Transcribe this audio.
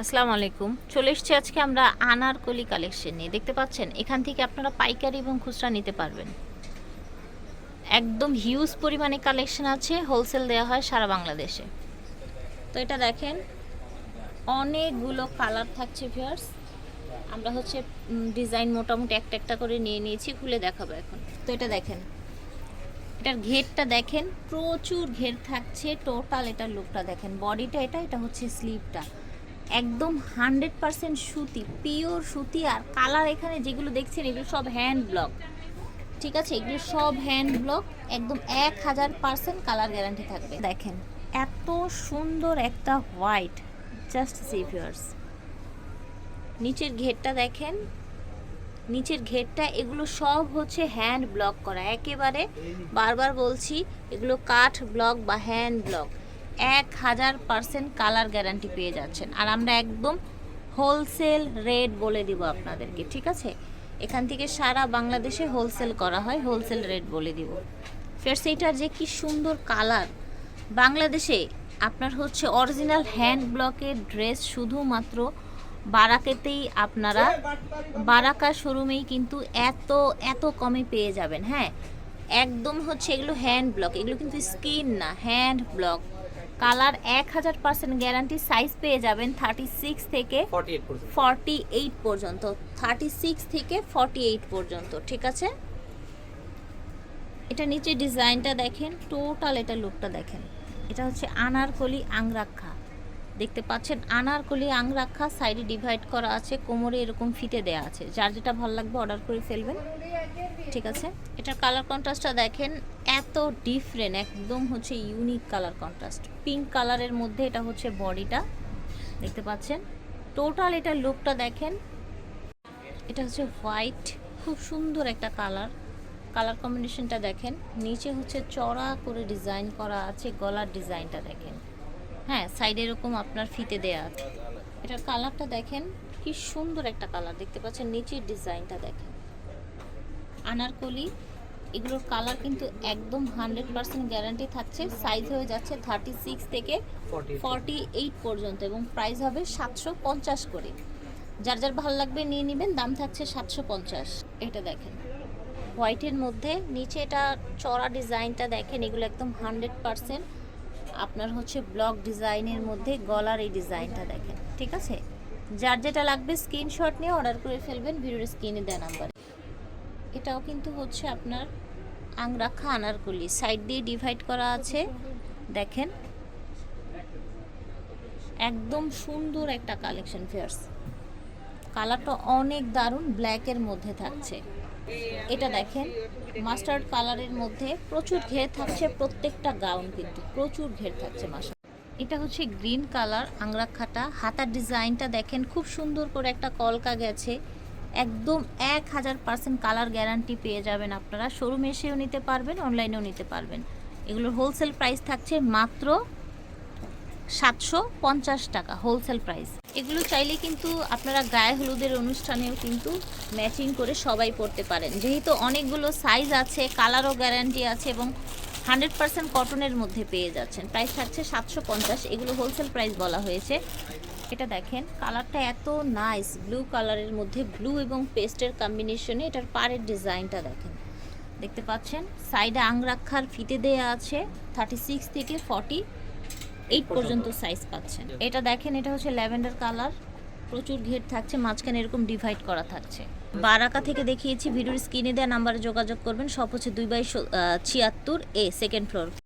আসসালামু আলাইকুম। চলে এসেছি আজকে আমরা আনারকলি কালেকশন নিয়ে। দেখতে পাচ্ছেন, এখান থেকে আপনারা পাইকারি এবং খুচরা নিতে পারবেন। একদম হিউজ পরিমাণে কালেকশন আছে হোলসেল দেওয়া হয় সারা বাংলাদেশে। তো এটা দেখেন, অনেকগুলো কালার থাকছে ভিউয়ার্স আমরা হচ্ছে ডিজাইন মোটামুটি একটা একটা করে নিয়ে নিয়েছি, খুলে দেখাবো এখন। তো এটা দেখেন, এটার ঘেরটা দেখেন, প্রচুর ঘের থাকছে। টোটাল এটার লুকটা দেখেন বডিটা এটা এটা হচ্ছে স্লিভটা একদম হান্ড্রেড পারসেন্ট সুতি, পিওর সুতি আর কালার এখানে যেগুলো দেখছেন, এগুলো সব হ্যান্ড ব্লক। ঠিক আছে? এগুলো সব হ্যান্ড ব্লক, একদম এক হাজার পারসেন্ট কালার গ্যারান্টি থাকবে। দেখেন, এত সুন্দর একটা হোয়াইট। জাস্ট সিভিয়ার্স নিচের ঘেরটা দেখেন। নিচের ঘেরটা, এগুলো সব হচ্ছে হ্যান্ড ব্লক করা। একেবারে বারবার বলছি, এগুলো কাঠ ব্লক বা হ্যান্ড ব্লক। এক হাজার পার্সেন্ট কালার গ্যারান্টি পেয়ে যাচ্ছেন। আর আমরা একদম হোলসেল রেট বলে দিব আপনাদেরকে, ঠিক আছে? এখান থেকে সারা বাংলাদেশে হোলসেল করা হয় হোলসেল রেট বলে দিব। ফের সেইটার যে কি সুন্দর কালার বাংলাদেশে আপনার হচ্ছে অরিজিনাল হ্যান্ড ব্লকের ড্রেস শুধুমাত্র বারাকেতেই আপনারা বারাকা শোরুমেই কিন্তু এত এত কমে পেয়ে যাবেন হ্যাঁ? একদম হচ্ছে এগুলো হ্যান্ড ব্লক এগুলো কিন্তু স্কিন না হ্যান্ড ব্লক কালার এক হাজার পার্সেন্ট গ্যারান্টি সাইজ পেয়ে যাবেন থার্টি সিক্স থেকে ফর্টি এইট পর্যন্ত। থার্টি সিক্স থেকে ফর্টি এইট পর্যন্ত ঠিক আছে? এটা নিচে ডিজাইনটা দেখেন টোটাল এটা লুকটা দেখেন। এটা হচ্ছে আনারকলি আংরাক্ষা। দেখতে পাচ্ছেন আনারকলি আংরাক্ষা সাইডে ডিভাইড করা আছে কোমরে এরকম ফিতে দেয়া আছে। যার যেটা ভালো লাগবে অর্ডার করে ফেলবেন ঠিক আছে? এটার কালার কন্ট্রাস্টটা দেখেন এত ডিফারেন্ট একদম হচ্ছে ইউনিক কালার কন্ট্রাস্ট পিঙ্ক কালারের মধ্যে এটা হচ্ছে বডিটা দেখতে পাচ্ছেন? টোটাল এটা লুকটা দেখেন। এটা হচ্ছে হোয়াইট খুব সুন্দর একটা কালার কালার কম্বিনেশনটা দেখেন। নিচে হচ্ছে চড়া করে ডিজাইন করা আছে, গলার ডিজাইনটা দেখেন। হ্যাঁ সাইডে এরকম আপনার ফিতে দেয়া আছে। এটার কালারটা দেখেন, কি সুন্দর একটা কালার দেখতে পাচ্ছেন, নিচের ডিজাইনটা দেখেন। আনারকলি এগুলোর কালার কিন্তু একদম হান্ড্রেড পার্সেন্ট গ্যারান্টি থাকছে। সাইজ হয়ে যাচ্ছে থার্টি সিক্স থেকে ফর্টি এইট পর্যন্ত এবং প্রাইস হবে সাতশো পঞ্চাশ করে। যার যার ভালো লাগবে নিয়ে নেবেন দাম থাকছে সাতশো পঞ্চাশ। এটা দেখেন। হোয়াইটের মধ্যে নিচে এটা চড়া ডিজাইনটা দেখেন এগুলো একদম হান্ড্রেড পারসেন্ট আপনার হচ্ছে ব্লক ডিজাইনের মধ্যে গলার এই ডিজাইনটা দেখেন ঠিক আছে? যার যেটা লাগবে স্ক্রিনশট নিয়ে অর্ডার করে ফেলবেন ভিডিওর স্ক্রিনে দেওয়া নাম্বারে এটাও কিন্তু হচ্ছে আপনার আংরাখা আনারকলি। সাইড দিয়ে ডিভাইড করা আছে। দেখেন। একদম সুন্দর একটা কালেকশন ফেয়ার্স কালারটা অনেক দারুণ ব্ল্যাকের মধ্যে থাকছে। এটা দেখেন মাস্টার্ড কালারের মধ্যে প্রচুর ঘের থাকছে, প্রত্যেকটা গাউন কিন্তু প্রচুর ঘের থাকছে মাসা এটা হচ্ছে গ্রিন কালার আংরাক্ষাটা হাতার ডিজাইনটা দেখেন, খুব সুন্দর করে একটা কলকা গেছে। একদম এক হাজার পার্সেন্ট কালার গ্যারান্টি পেয়ে যাবেন আপনারা। শোরুমে এসেও নিতে পারবেন, অনলাইনেও নিতে পারবেন। এগুলোর হোলসেল প্রাইস থাকছে মাত্র সাতশো পঞ্চাশ টাকা হোলসেল প্রাইস এগুলো চাইলে কিন্তু আপনারা গায়ে হলুদের অনুষ্ঠানেও কিন্তু ম্যাচিং করে সবাই পরতে পারেন। যেহেতু অনেকগুলো সাইজ আছে কালারও গ্যারান্টি আছে এবং হান্ড্রেড পার্সেন্ট কটনের মধ্যে পেয়ে যাচ্ছেন। প্রাইস থাকছে সাতশো পঞ্চাশ, এগুলো হোলসেল প্রাইস বলা হয়েছে। এটা দেখেন কালারটা এত নাইস ব্লু কালারের মধ্যে ব্লু এবং পেস্টের কম্বিনেশনে এটার পাড়ের ডিজাইনটা দেখেন। দেখতে পাচ্ছেন? সাইডে আংরাক্ষার ফিতে দেয়া আছে থার্টি সিক্স থেকে ফর্টি এইট পর্যন্ত সাইজ পাচ্ছেন। এটা দেখেন এটা হচ্ছে ল্যাভেন্ডার কালার প্রচুর ঘের থাকছে মাঝখানে এরকম ডিভাইড করা থাকছে। বারাকা থেকে দেখিয়েছি ভিডিওর স্ক্রিনে দেওয়া নাম্বারে যোগাযোগ করবেন সব হচ্ছে দুই বাই ছিয়াত্তর এ সেকেন্ড ফ্লোর